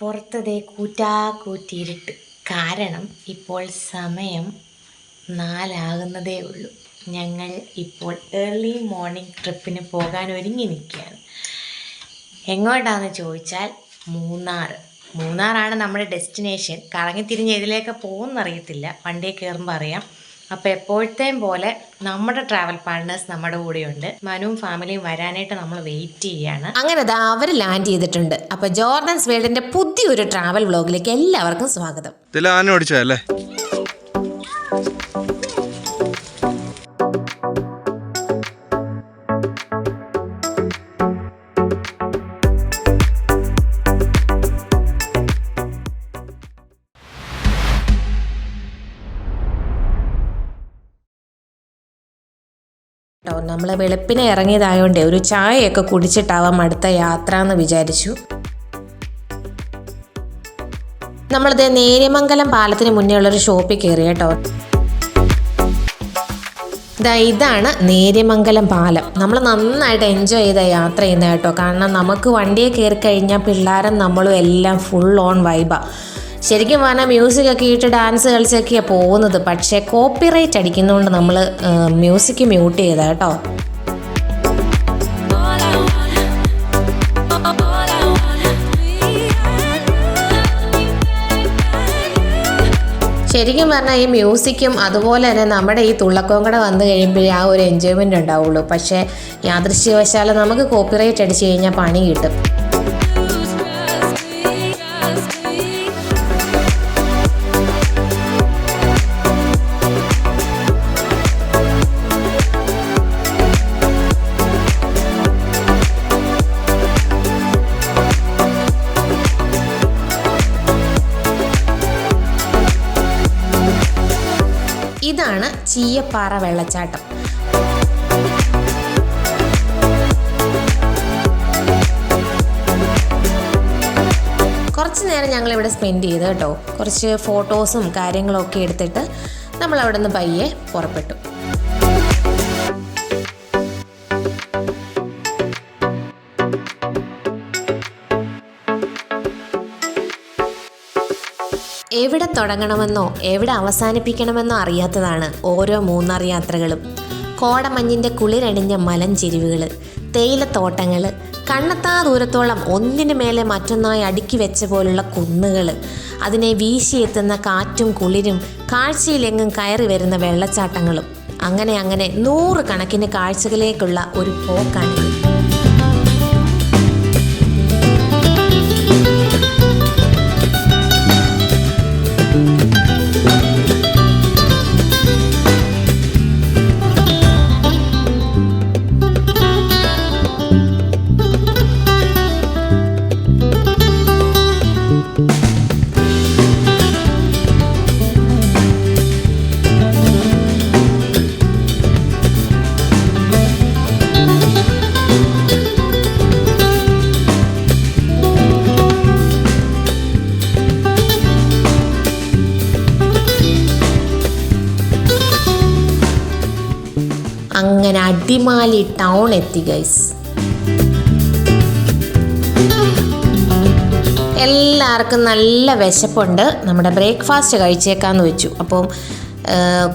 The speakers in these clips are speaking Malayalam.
പുറത്തതേ കൂറ്റാ കൂറ്റിയിരുട്ട് കാരണം ഇപ്പോൾ സമയം നാലാകുന്നതേ ഉള്ളൂ. ഞങ്ങൾ ഇപ്പോൾ ഏർലി മോർണിംഗ് ട്രിപ്പിന് പോകാൻ ഒരുങ്ങി നിൽക്കുകയാണ്. എങ്ങോട്ടാണെന്ന് ചോദിച്ചാൽ മൂന്നാർ. മൂന്നാറാണ് നമ്മുടെ ഡെസ്റ്റിനേഷൻ കറങ്ങിത്തിരിഞ്ഞ് ഇതിലേക്ക് പോകുമെന്നറിയത്തില്ല വണ്ടിയിൽ കയറുമ്പോൾ അറിയാം. അപ്പോൾ എപ്പോഴത്തെയും പോലെ നമ്മുടെ ട്രാവൽ പാർട്ട്നേഴ്സ് നമ്മുടെ കൂടെയുണ്ട്. മനുവും ഫാമിലിയും വരാനായിട്ട് നമ്മൾ വെയിറ്റ് ചെയ്യാണ്. അങ്ങനെ ദാ അവർ ലാൻഡ് ചെയ്തിട്ടുണ്ട്. അപ്പൊ ജോർദൻസ് വേൾഡിന്റെ പുതിയൊരു ട്രാവൽ വ്ലോഗിലേക്ക് എല്ലാവർക്കും സ്വാഗതം. ഇതിൽ ആന ഓടിച്ചതല്ലേ നമ്മൾ വെളുപ്പിനെ ഇറങ്ങിയതായോണ്ട് ഒരു ചായയൊക്കെ കുടിച്ചിട്ടാവാം അടുത്ത യാത്ര എന്ന് വിചാരിച്ചു. നമ്മളിത് നേര്യമംഗലം പാലത്തിന് മുന്നേ ഉള്ളൊരു ഷോപ്പിൽ കയറി കേട്ടോ. ഇതാണ് നേര്യമംഗലം പാലം. നമ്മൾ നന്നായിട്ട് എൻജോയ് ചെയ്ത യാത്ര ചെയ്യുന്ന കേട്ടോ. കാരണം നമുക്ക് വണ്ടിയെ കയറി കഴിഞ്ഞാൽ പിള്ളേരും നമ്മളും എല്ലാം ഫുൾ ഓൺ വൈബാ ശരിക്കും പറഞ്ഞാൽ മ്യൂസിക് ഒക്കെ ഇട്ട് ഡാൻസ് കളിച്ചൊക്കെയാണ് പോകുന്നത്. പക്ഷേ കോപ്പിറൈറ്റ് അടിക്കുന്നതുകൊണ്ട് നമ്മൾ മ്യൂസിക് മ്യൂട്ട് ചെയ്ത കേട്ടോ. ശരിക്കും പറഞ്ഞാൽ ഈ മ്യൂസിക്കും അതുപോലെ തന്നെ നമ്മുടെ ഈ തുള്ളക്കവും കൂടെ വന്നു കഴിയുമ്പോഴേ ആ ഒരു എൻജോയ്മെന്റ് ഉണ്ടാവുള്ളൂ. പക്ഷേ യാദൃശ്യവശാൽ നമുക്ക് കോപ്പിറൈറ്റ് അടിച്ചു കഴിഞ്ഞാൽ പണി കിട്ടും. ഇതാണ് ചീയപ്പാറ വെള്ളച്ചാട്ടം. കുറച്ച് നേരം ഞങ്ങൾ ഇവിടെ സ്പെൻഡ് ചെയ്ത് കേട്ടോ. കുറച്ച് ഫോട്ടോസും കാര്യങ്ങളൊക്കെ എടുത്തിട്ട് നമ്മൾ അവിടെ നിന്ന് പയ്യെ പുറപ്പെട്ടു. എവിടെ തുടങ്ങണമെന്നോ എവിടെ അവസാനിപ്പിക്കണമെന്നോ അറിയാത്തതാണ് ഓരോ മൂന്നാർ യാത്രകളും. കോടമഞ്ഞിന്റെ കുളിരണിഞ്ഞ മലഞ്ചെരിവുകൾ തേയിലത്തോട്ടങ്ങൾ കണ്ണെത്താ ദൂരത്തോളം ഒന്നിന് മേലെ മറ്റൊന്നായി അടുക്കി വെച്ച പോലുള്ള കുന്നുകൾ അതിനെ വീശിയെത്തുന്ന കാറ്റും കുളിരും കാഴ്ചയിലെങ്ങും കയറി വരുന്ന വെള്ളച്ചാട്ടങ്ങളും. അങ്ങനെ അങ്ങനെ നൂറ് കണക്കിന് കാഴ്ചകളിലേക്കുള്ള ഒരു പോക്കാണിത്. അങ്ങനെ അടിമാലി ടൗൺ എത്തി ഗൈസ് എല്ലാവർക്കും നല്ല വിശപ്പുണ്ട്. നമ്മുടെ ബ്രേക്ക്ഫാസ്റ്റ് കഴിച്ചേക്കാന്ന് വെച്ചു. അപ്പം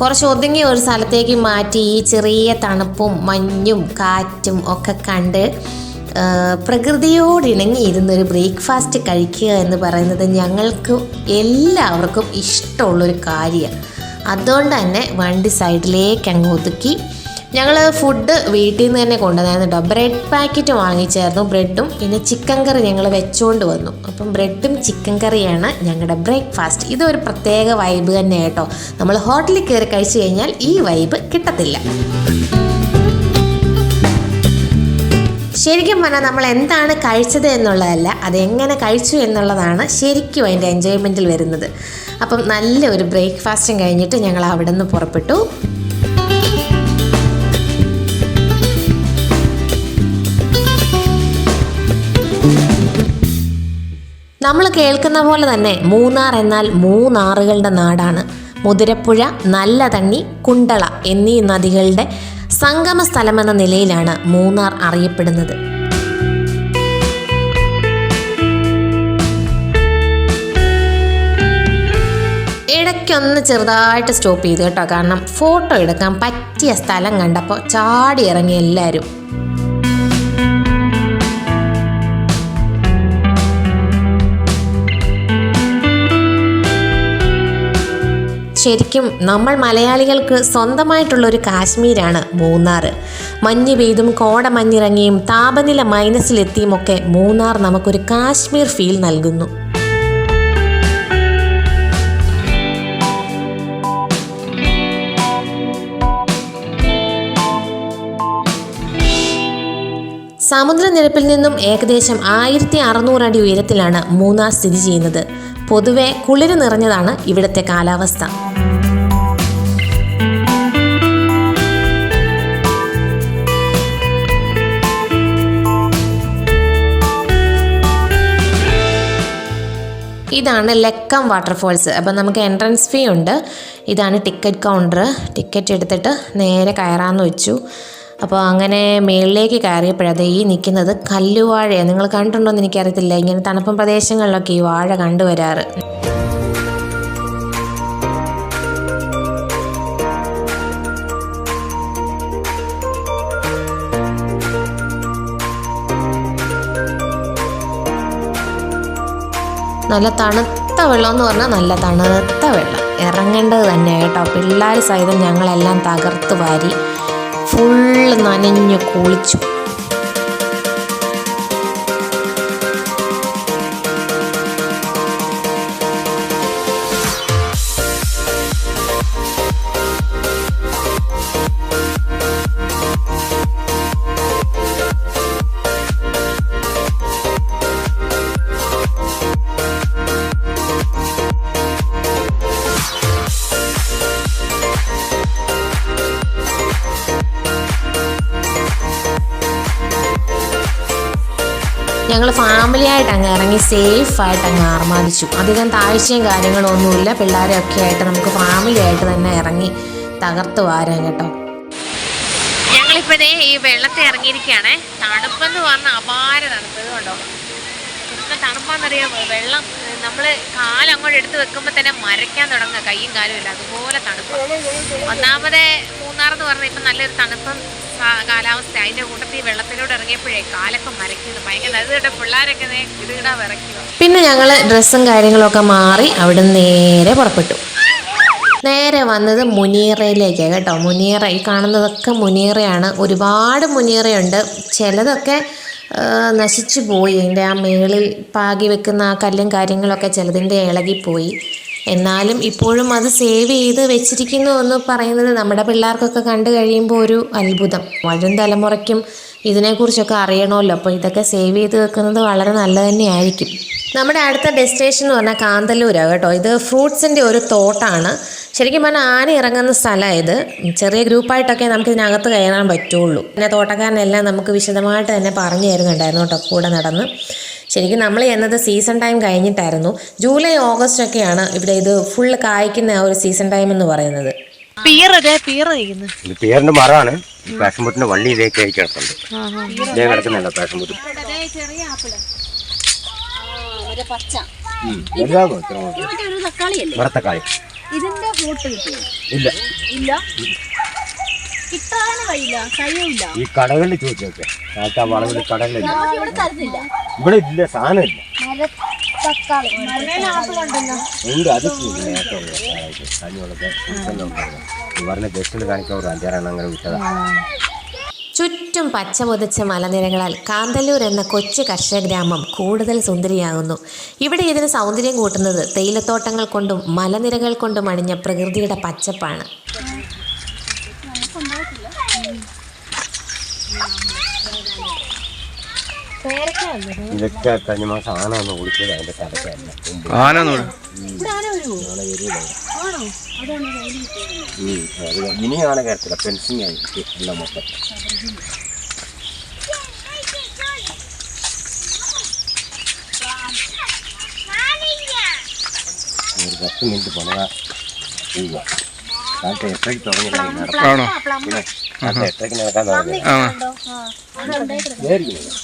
കുറച്ച് ഒതുങ്ങിയ ഒരു സ്ഥലത്തേക്ക് മാറ്റി ഈ ചെറിയ തണുപ്പും മഞ്ഞും കാറ്റും ഒക്കെ കണ്ട് പ്രകൃതിയോട് ഇണങ്ങി ഇരുന്നൊരു ബ്രേക്ക്ഫാസ്റ്റ് കഴിക്കുക എന്ന് പറയുന്നത് ഞങ്ങൾക്ക് എല്ലാവർക്കും ഇഷ്ടമുള്ളൊരു കാര്യമാണ് അതുകൊണ്ട് തന്നെ വണ്ടി സൈഡിലേക്ക് അങ്ങ് ഒതുക്കി ഞങ്ങൾ ഫുഡ് വീട്ടിൽ നിന്ന് തന്നെ കൊണ്ടുവന്നായിരുന്നു കേട്ടോ ബ്രെഡ് പാക്കറ്റ് വാങ്ങിച്ചായിരുന്നു ബ്രെഡും പിന്നെ ചിക്കൻ കറി ഞങ്ങൾ വെച്ചുകൊണ്ട് വന്നു. അപ്പം ബ്രെഡും ചിക്കൻ കറിയാണ് ഞങ്ങളുടെ ബ്രേക്ക്ഫാസ്റ്റ് ഇതൊരു പ്രത്യേക വൈബ് തന്നെ കേട്ടോ. നമ്മൾ ഹോട്ടലിൽ കയറി കഴിച്ചു കഴിഞ്ഞാൽ ഈ വൈബ് കിട്ടത്തില്ല. ശരിക്കും പറഞ്ഞാൽ നമ്മൾ എന്താണ് കഴിച്ചത് എന്നുള്ളതല്ല അത് എങ്ങനെ കഴിച്ചു എന്നുള്ളതാണ് ശരിക്കും അതിന്റെ എൻജോയ്മെന്റിൽ വരുന്നത്. അപ്പം നല്ല ഒരു ബ്രേക്ക്ഫാസ്റ്റും കഴിഞ്ഞിട്ട് ഞങ്ങൾ അവിടെ നിന്ന് പുറപ്പെട്ടു. നമ്മൾ കേൾക്കുന്ന പോലെ തന്നെ മൂന്നാർ എന്നാൽ മൂന്നാറുകളുടെ നാടാണ്. മുതിരപ്പുഴ നല്ല തണ്ണി കുണ്ടള എന്നീ നദികളുടെ സംഗമ സ്ഥലമെന്ന നിലയിലാണ് മൂന്നാർ അറിയപ്പെടുന്നത്. ഇടയ്ക്കൊന്ന് ചെറുതായിട്ട് സ്റ്റോപ്പ് ചെയ്തു കേട്ടോ. കാരണം ഫോട്ടോ എടുക്കാൻ പറ്റിയ സ്ഥലം കണ്ടപ്പോൾ ചാടി ഇറങ്ങി എല്ലാവരും. ശരിക്കും നമ്മൾ മലയാളികൾക്ക് സ്വന്തമായിട്ടുള്ള ഒരു കാശ്മീരാണ് മൂന്നാർ മഞ്ഞ് പെയ്തും കോട മഞ്ഞിറങ്ങിയും താപനില മൈനസിലെത്തിയും ഒക്കെ മൂന്നാർ നമുക്കൊരു കാശ്മീർ ഫീൽ നൽകുന്നു. സമുദ്രനിരപ്പിൽ നിന്നും ഏകദേശം ആയിരത്തി അറുന്നൂറ് അടി ഉയരത്തിലാണ് മൂന്നാർ സ്ഥിതി ചെയ്യുന്നത്. പൊതുവെ കുളിര് നിറഞ്ഞതാണ് ഇവിടുത്തെ കാലാവസ്ഥ. ഇതാണ് ലക്കം വാട്ടർഫോൾസ് അപ്പം നമുക്ക് എൻട്രൻസ് ഫീ ഉണ്ട്. ഇതാണ് ടിക്കറ്റ് കൗണ്ടർ ടിക്കറ്റ് എടുത്തിട്ട് നേരെ കയറാമെന്ന് വെച്ചു. അപ്പോൾ അങ്ങനെ മേളിലേക്ക് കയറിയപ്പോഴത് ഈ നിൽക്കുന്നത് കല്ലുവാഴയാണ്. നിങ്ങൾ കണ്ടിട്ടുണ്ടോ എന്ന് എനിക്കറിയത്തില്ല. ഇങ്ങനെ തണുപ്പൻ പ്രദേശങ്ങളിലൊക്കെ ഈ വാഴ കണ്ടുവരാറ്. നല്ല തണുത്ത വെള്ളം എന്ന് പറഞ്ഞാൽ നല്ല തണുത്ത വെള്ളം. ഇറങ്ങേണ്ടത് തന്നെ കേട്ടോ. പിള്ളേർ സഹിതം ഞങ്ങളെല്ലാം തകർത്ത് വാരി. ഫുള്ള് നനഞ്ഞു കുളിച്ചു. ഞങ്ങൾ ഫാമിലി ആയിട്ട് അങ്ങ് ഇറങ്ങി സേഫ് ആയിട്ട് അങ്ങ് ആർമാദിച്ചു. അധികം താഴ്ചയും കാര്യങ്ങളും ഒന്നുമില്ല. പിള്ളേരൊക്കെ ആയിട്ട് നമുക്ക് ഫാമിലി ആയിട്ട് തന്നെ ഇറങ്ങി തകർത്ത് വാരാൻ കേട്ടോ. ഞങ്ങളിപ്പോഴേ ഈ വെള്ളത്തിൽ ഇറങ്ങിയിരിക്കുകയാണ്. തണുപ്പെന്ന് പറഞ്ഞ അപാര തണുപ്പ്. ഇത് കണ്ടോ? തണുപ്പാന്നറിയാം? വെള്ളം നമ്മൾ കാലങ്ങോട്ട് എടുത്ത് വെക്കുമ്പോൾ തന്നെ മരയ്ക്കാൻ തുടങ്ങുക. കൈയും കാലും ഇല്ല അതുപോലെ തണുപ്പ്. ഒന്നാമത് മൂന്നാർ എന്ന് പറഞ്ഞാൽ ഇപ്പം നല്ലൊരു തണുപ്പും കാലാവസ്ഥ. അതിന്റെ കൂട്ടത്തിൽ വെള്ളത്തിലൂടെ ഇറങ്ങിയപ്പോഴേ കാലൊക്കെ മരയ്ക്കുന്നു ഭയങ്കര അത് കേട്ടോ പിള്ളേരൊക്കെ ഇടുകിടാ വിറയ്ക്കുക. പിന്നെ ഞങ്ങൾ ഡ്രസ്സും കാര്യങ്ങളൊക്കെ മാറി അവിടെ നേരെ പുറപ്പെട്ടു. നേരെ വന്നത് മുനീറയിലേക്കാണ് കേട്ടോ. മുനീറ ഈ കാണുന്നതൊക്കെ മുനീറയാണ്. ഒരുപാട് മുനീറയുണ്ട്. ചിലതൊക്കെ നശിച്ചു പോയി. എന്റെ ആ മേളിൽ പാകി വെക്കുന്ന ആ കല്ലും കാര്യങ്ങളൊക്കെ ചിലതിന്റെ ഇളകിപ്പോയി. എന്നാലും ഇപ്പോഴും അത് സേവ് ചെയ്ത് വെച്ചിരിക്കുന്നു എന്ന് പറയുന്നത് നമ്മുടെ പിള്ളേർക്കൊക്കെ കണ്ടു കഴിയുമ്പോൾ ഒരു അത്ഭുതം. വരും തലമുറയ്ക്കും ഇതിനെക്കുറിച്ചൊക്കെ അറിയണമല്ലോ. അപ്പോൾ ഇതൊക്കെ സേവ് ചെയ്ത് വെക്കുന്നത് വളരെ നല്ലത് തന്നെയായിരിക്കും. നമ്മുടെ അടുത്ത ഡെസ്റ്റിനേഷൻ എന്ന് പറഞ്ഞാൽ കാന്തല്ലൂരാണ് കേട്ടോ. ഇത് ഫ്രൂട്ട്സിന്റെ ഒരു തോട്ടാണ്. ശരിക്കും പറഞ്ഞാൽ ആന ഇറങ്ങുന്ന സ്ഥലമാണ് ഇത്. ചെറിയ ഗ്രൂപ്പായിട്ടൊക്കെ നമുക്ക് ഇതിനകത്ത് കയറാൻ പറ്റുള്ളൂ. പിന്നെ തോട്ടക്കാരനെല്ലാം നമുക്ക് വിശദമായിട്ട് തന്നെ പറഞ്ഞു തരുന്നുണ്ടായിരുന്നു കേട്ടോ കൂടെ നടന്ന്. ശരിക്കും നമ്മൾ ചെന്നത് സീസൺ ടൈം കഴിഞ്ഞിട്ടായിരുന്നു. ജൂലൈ ഓഗസ്റ്റ് ഒക്കെയാണ് ഇവിടെ ഇത് ഫുള്ള് കായ്ക്കുന്ന ആ ഒരു സീസൺ ടൈം എന്ന് പറയുന്നത്. മരമാണ്. പാഷൻ ബുട്ടിന്റെ വള്ളി കിടപ്പുണ്ട്. ഇതേ ഇല്ല. ഇല്ല. കഴിയില്ല ഈ കടകളിൽ ചോദിച്ചോക്കെ. ആ വളവിൽ കടകളിലില്ല ഇവിടെ തരുന്നില്ല. ഇവിടെ ഇല്ല സാധനം ഇല്ല തക്കാളി. ഉണ്ട് അത് പറഞ്ഞ ഗസ്റ്റിൽ കാണിക്കാൻ ഒരു അഞ്ചാറെണ്ണം അങ്ങനെ വിട്ടതാ. ചുറ്റും പച്ച പുതച്ച മലനിരകളാൽ കാന്തല്ലൂർ എന്ന കൊച്ചു കർഷക ഗ്രാമം കൂടുതൽ സുന്ദരിയാകുന്നു. ഇവിടെ ഇതിന് സൗന്ദര്യം കൂട്ടുന്നത് തേയിലത്തോട്ടങ്ങൾ കൊണ്ടും മലനിരകൾ കൊണ്ടും അണിഞ്ഞ പ്രകൃതിയുടെ പച്ചപ്പാണ്. ഇതൊക്കെ കഴിഞ്ഞ മാസം ആന ഒന്ന് കുളിച്ചത് അതിന്റെ ആന അത് ഇനി ആന കയറത്തില്ല. ഫെൻസിങ് ആയിട്ട് എല്ലാം മൊത്തം. ഒരു പത്ത് മിനിറ്റ് പോണതാ. ചെയ്യുക കാലത്ത് എട്ടരയ്ക്ക് തുടങ്ങി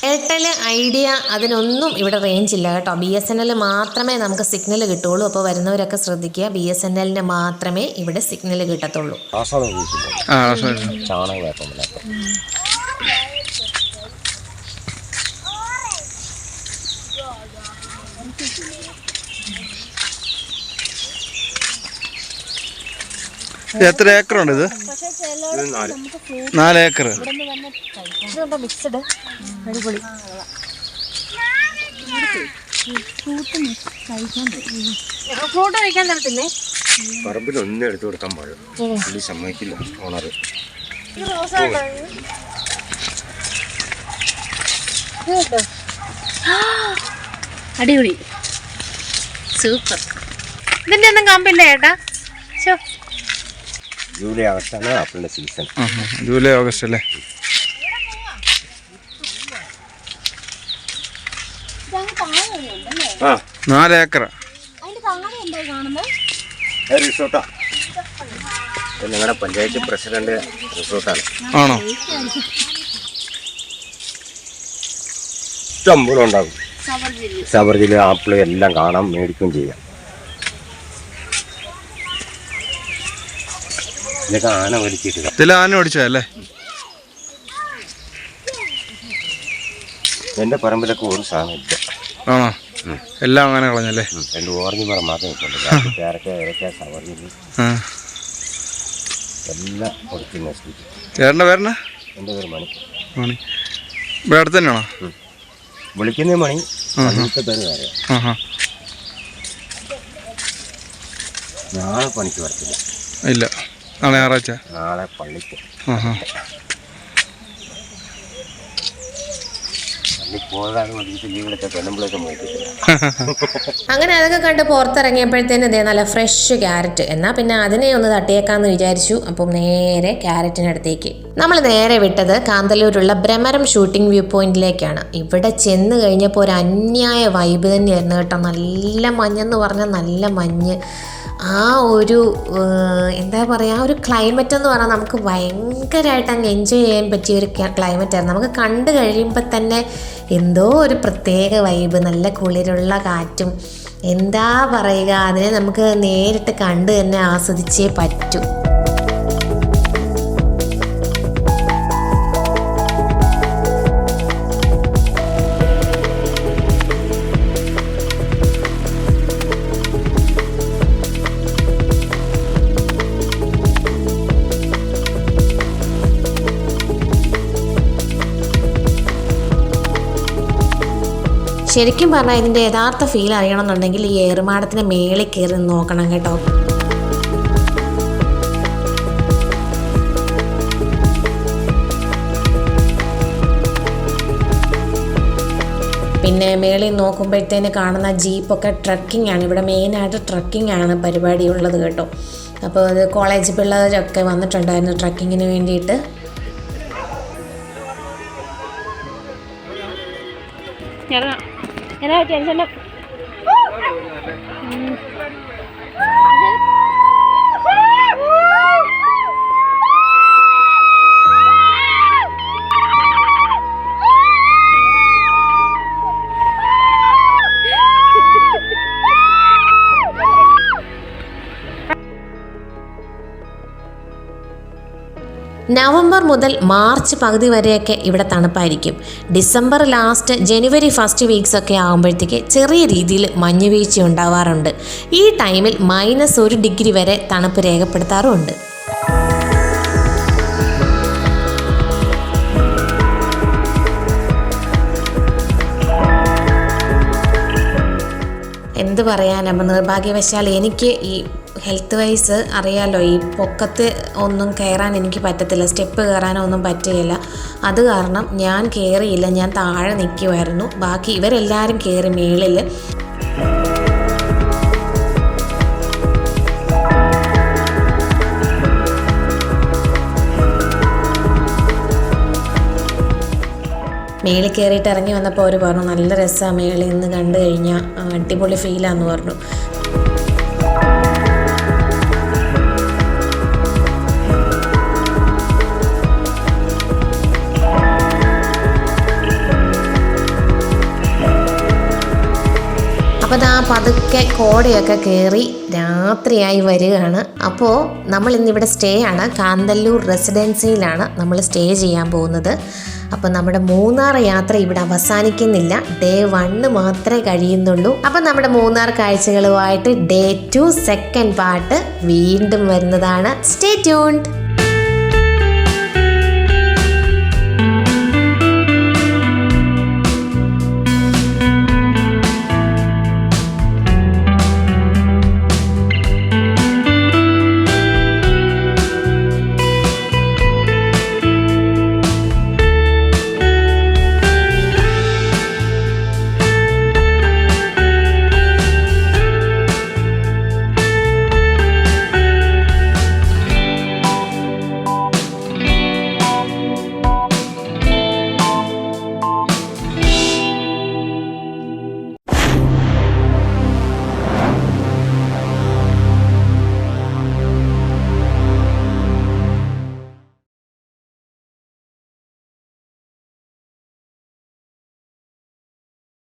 എയർടെൽ ഐഡിയ അതിനൊന്നും ഇവിടെ റേഞ്ച് ഇല്ല കേട്ടോ. ബി എസ് എൻ എൽ മാത്രമേ നമുക്ക് സിഗ്നൽ കിട്ടുള്ളൂ അപ്പോൾ വരുന്നവരൊക്കെ ശ്രദ്ധിക്കുക. ബി എസ് എൻ എല്ലിന് മാത്രമേ ഇവിടെ സിഗ്നൽ കിട്ടത്തുള്ളൂ. എത്ര ഏക്കറുണ്ട് ഇത്? ഇത് നാല്. നാല് ഏക്കർ ഇതുണ്ടോ മിക്സഡ് അടിപൊളി. ഫ്രൂട്ട് കഴിക്കാൻ തരത്തില്ലേ? പറമ്പിൽ ഒന്നും എടുത്തു കൊടുക്കാൻ പാടില്ല. പുള്ളി സമ്മതിക്കില്ല ഓണർ അടിപൊളി. സൂപ്പർ. ഇതിന്റെ ഒന്നും കമ്പില്ല ചേട്ടാ ജൂലൈ ആഗസ്റ്റാണ് ആപ്പിളിന്റെ സീസൺ. ജൂലൈ ഓഗസ്റ്റ് അല്ലേ? ആ. നാല് ഏക്കർ റിസോർട്ടാ ഞങ്ങളുടെ പഞ്ചായത്ത് പ്രസിഡന്റ് റിസോർട്ടാണ് ആണോ. ഇഷ്ടം പോലെ ഉണ്ടാകും. സബർജിൽ ആപ്പിൾ എല്ലാം കാണാം മേടിക്കുകയും ചെയ്യാം. ഇതൊക്കെ ആന വലിച്ചിട്ട് ഇതിൽ ആന എന്റെ പറമ്പിലൊക്കെ ഒരു സാധനം ഇല്ല. ആണോ? എല്ലാം അങ്ങനെ കളഞ്ഞല്ലേ? എന്റെ രണ്ട് ഓറഞ്ച് മരം മാത്രമേ നിൽക്കുള്ളൂ ബാക്കി പേരക്ക ഇരക്ക സബർജിൽ ആ. എല്ലാം കൊടുത്ത് നശിപ്പിച്ചു ചേട്ടന്റെ പേരെന്നാ? എന്റെ പേര് മണി. മണി. ഇവിടെ അടുത്ത് തന്നെയാണോ? വിളിക്കുന്ന മണി. പള്ളിയിലത്തെ പേര് വേറെ. ആ ആ. നാളെ പണിക്ക് വരത്തില്ല. ഇല്ല. നാളെ ഞായറാഴ്ച? നാളെ പള്ളിക്ക്. അങ്ങനെ അതൊക്കെ കണ്ട് പുറത്തിറങ്ങിയപ്പോഴത്തേന് ഇതേ നല്ല ഫ്രഷ് ക്യാരറ്റ് എന്നാൽ പിന്നെ അതിനെ ഒന്ന് തട്ടിയേക്കാന്ന് വിചാരിച്ചു. അപ്പം നേരെ ക്യാരറ്റിനടുത്തേക്ക് നമ്മൾ നേരെ വിട്ടത് കാന്തല്ലൂരുള്ള ഭ്രമരം ഷൂട്ടിംഗ് വ്യൂ പോയിന്റിലേക്കാണ് ഇവിടെ ചെന്ന് കഴിഞ്ഞപ്പോൾ ഒരു അന്യായ വൈബ് തന്നെയായിരുന്നു കേട്ടോ. നല്ല മഞ്ഞെന്ന് പറഞ്ഞാൽ നല്ല മഞ്ഞ്. ആ ഒരു എന്താ പറയുക ആ ഒരു ക്ലൈമറ്റ് എന്ന് പറഞ്ഞാൽ നമുക്ക് ഭയങ്കരമായിട്ട് അങ്ങ് എൻജോയ് ചെയ്യാൻ പറ്റിയ ഒരു ക്ലൈമറ്റ് ആയിരുന്നു നമുക്ക് കണ്ടു കഴിയുമ്പോൾ തന്നെ എന്തോ ഒരു പ്രത്യേക വൈബ് നല്ല കുളിരുള്ള കാറ്റും എന്താ പറയുക അതിനെ നമുക്ക് നേരിട്ട് കണ്ട് തന്നെ ആസ്വദിച്ചേ പറ്റൂ. ശരിക്കും പറഞ്ഞാൽ ഇതിന്റെ യഥാർത്ഥ ഫീൽ അറിയണമെന്നുണ്ടെങ്കിൽ ഈ ഏറുമാടത്തിന്റെ മേളിൽ കയറി നോക്കണം കേട്ടോ. പിന്നെ മേളിൽ നോക്കുമ്പോഴത്തേന് കാണുന്ന ജീപ്പൊക്കെ ട്രക്കിംഗ് ആണ്. ഇവിടെ മെയിനായിട്ട് ട്രക്കിംഗ് ആണ് പരിപാടി ഉള്ളത് കേട്ടോ. അപ്പോൾ അത് കോളേജ് പിള്ളേരൊക്കെ വന്നിട്ടുണ്ടായിരുന്നു ട്രക്കിങ്ങിന് വേണ്ടിയിട്ട്. എന്നാ ടെൻഷന്റെ നവംബർ മുതൽ മാർച്ച് പകുതി വരെയൊക്കെ ഇവിടെ തണുപ്പായിരിക്കും. December last January first weeks ഒക്കെ ആകുമ്പോഴത്തേക്ക് ചെറിയ രീതിയിൽ മഞ്ഞ് വീഴ്ച ഉണ്ടാവാറുണ്ട്. ഈ ടൈമിൽ മൈനസ് ഒരു ഡിഗ്രി വരെ തണുപ്പ് രേഖപ്പെടുത്താറുമുണ്ട്. എന്ത് പറയാനാണ് നിർഭാഗ്യവശാൽ എനിക്ക് ഈ ഹെൽത്ത് വൈസ് അറിയാലോ ഈ പൊക്കത്ത് ഒന്നും കയറാൻ എനിക്ക് പറ്റത്തില്ല സ്റ്റെപ്പ് കയറാനോ ഒന്നും പറ്റുകയില്ല. അത് കാരണം ഞാൻ കയറിയില്ല ഞാൻ താഴെ നിൽക്കുമായിരുന്നു ബാക്കി ഇവരെല്ലാവരും കയറി മേളിൽ മേളിൽ കയറിയിട്ട് ഇറങ്ങി വന്നപ്പോൾ അവർ പറഞ്ഞു നല്ല രസമാണ് മേളിൽ നിന്ന് കണ്ടു കഴിഞ്ഞാൽ അടിപൊളി ഫീലാന്ന് പറഞ്ഞു. അപ്പോൾ ഇതാ പതുക്കെ കോടയൊക്കെ കയറി രാത്രിയായി വരികയാണ്. അപ്പോൾ നമ്മൾ ഇന്നിവിടെ സ്റ്റേ ആണ് കാന്തല്ലൂർ റെസിഡൻസിയിലാണ് നമ്മൾ സ്റ്റേ ചെയ്യാൻ പോകുന്നത്. അപ്പോൾ നമ്മുടെ മൂന്നാർ യാത്ര ഇവിടെ അവസാനിക്കുന്നില്ല. ഡേ വണ്ണ് മാത്രമേ കഴിയുന്നുള്ളൂ. അപ്പോൾ നമ്മുടെ മൂന്നാർ കാഴ്ചകളുമായിട്ട് ഡേ ടു സെക്കൻഡ് പാർട്ട് വീണ്ടും വരുന്നതാണ്. Stay tuned.